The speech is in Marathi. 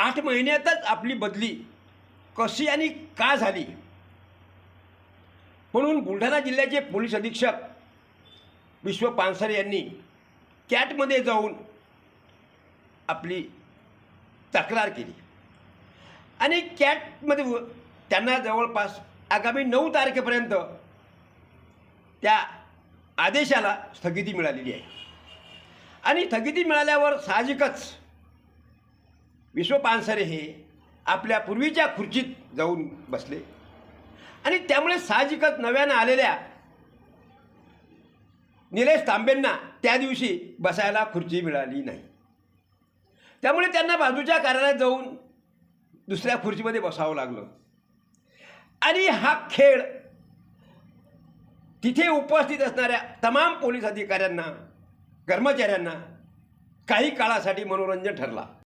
आठ महिन्यातच आपली बदली कशी आणि का झाली? म्हणून बुलढाणा जिल्ह्याचे पोलीस अधीक्षक विश्व पानसरे यांनी कॅटमध्ये जाऊन आपली तक्रार केली. आणि कॅटमध्ये त्यांना जवळपास आगामी नऊ तारखेपर्यंत त्या आदेशाला स्थगिती मिळालेली आहे. आणि स्थगिती मिळाल्यावर साहजिकच विश्व पानसरे हे आपल्या पूर्वीच्या खुर्चीत जाऊन बसले. आणि त्यामुळे साहजिकच नव्यानं आलेल्या निलेश तांबेंना त्या दिवशी बसायला खुर्ची मिळाली नाही. त्यामुळे त्यांना बाजूच्या कार्यालयात जाऊन दुसऱ्या खुर्चीमध्ये बसावं लागलं. आणि हा खेळ तिथे उपस्थित असणाऱ्या तमाम पोलीस अधिकाऱ्यांना कर्मचाऱ्यांना काही काळासाठी मनोरंजन ठरला.